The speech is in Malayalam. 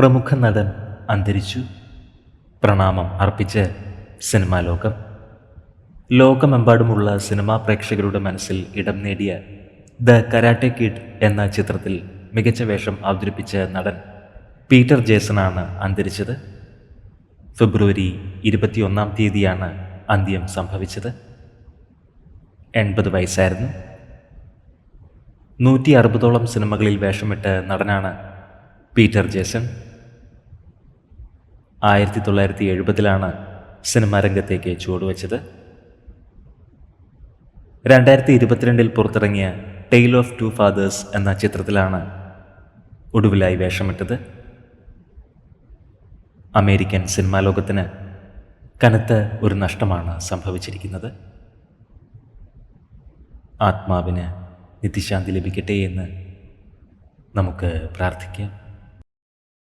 പ്രമുഖ നടൻ അന്തരിച്ചു. പ്രണാമം അർപ്പിച്ച് സിനിമാ ലോകം. ലോകമെമ്പാടുമുള്ള സിനിമാ പ്രേക്ഷകരുടെ മനസ്സിൽ ഇടം നേടിയ ദ കരാട്ടെ കിഡ് എന്ന ചിത്രത്തിൽ മികച്ച വേഷം അവതരിപ്പിച്ച നടൻ പീറ്റർ ജേസനാണ് അന്തരിച്ചത്. ഫെബ്രുവരി ഇരുപത്തിയൊന്നാം തീയതിയാണ് അന്ത്യം സംഭവിച്ചത്. എൺപത് വയസ്സായിരുന്നു. നൂറ്റി അറുപതോളം സിനിമകളിൽ വേഷമിട്ട നടനാണ് പീറ്റർ ജേസൺ. ആയിരത്തി തൊള്ളായിരത്തി എഴുപതിലാണ് സിനിമാ രംഗത്തേക്ക് ചുവടുവെച്ചത്. രണ്ടായിരത്തി ഇരുപത്തിരണ്ടിൽ പുറത്തിറങ്ങിയ ടെയിൽ ഓഫ് ടു ഫാദേഴ്സ് എന്ന ചിത്രത്തിലാണ് ഒടുവിലായി വേഷമിട്ടത്. അമേരിക്കൻ സിനിമാ ലോകത്തിന് കനത്ത ഒരു നഷ്ടമാണ് സംഭവിച്ചിരിക്കുന്നത്. ആത്മാവിന് നിത്യശാന്തി ലഭിക്കട്ടെ എന്ന് നമുക്ക് പ്രാർത്ഥിക്കാം.